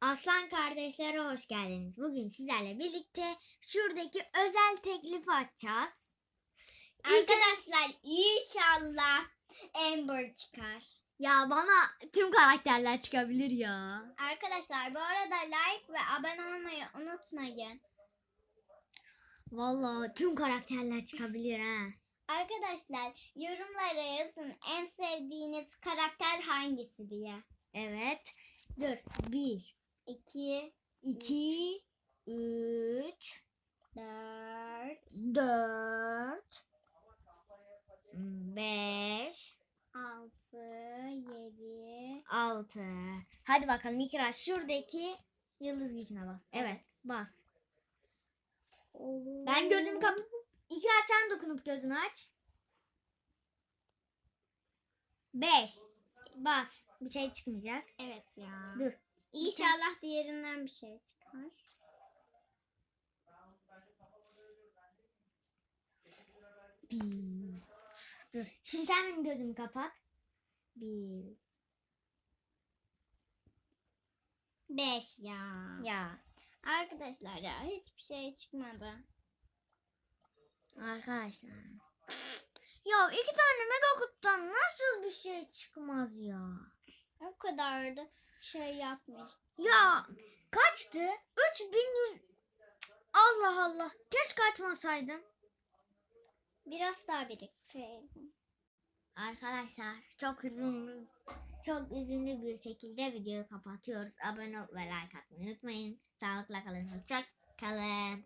Aslan kardeşlere hoş geldiniz. Bugün sizlerle birlikte şuradaki özel teklifi açacağız. Arkadaşlar inşallah Amber çıkar. Ya bana tüm karakterler çıkabilir ya. Arkadaşlar bu arada like ve abone olmayı unutmayın. Vallahi tüm karakterler çıkabilir ha. Arkadaşlar yorumlara yazın en sevdiğiniz karakter hangisi diye. Evet. Dur. 1, 2, 2, 3, 4, 4, 5, 6, 7. 6. Hadi bakalım İkra şuradaki yıldız gücüne bas. Evet bas. Ben gözümü kap... İkra sen dokunup gözünü aç. 5. Bas. Bir şey çıkmayacak. Evet ya. Dur. İnşallah diğerinden bir şey çıkar. Bir. Dur. Şimdi sen benim gözümü kapat. Bir. 5 ya. Ya. Arkadaşlar ya hiçbir şey çıkmadı. Arkadaşlar. Ya iki tane mega kutudan nasıl bir şey çıkmaz ya? O kadar da şey yapmış. Ya kaçtı? 3100 Allah Allah. Keşke açmasaydım. Biraz daha biriktirelim. Arkadaşlar çok üzünlü çok üzünlü bir şekilde videoyu kapatıyoruz. Abone ol ve like atmayı unutmayın. Sağlıkla kalın. Hoşça kalın.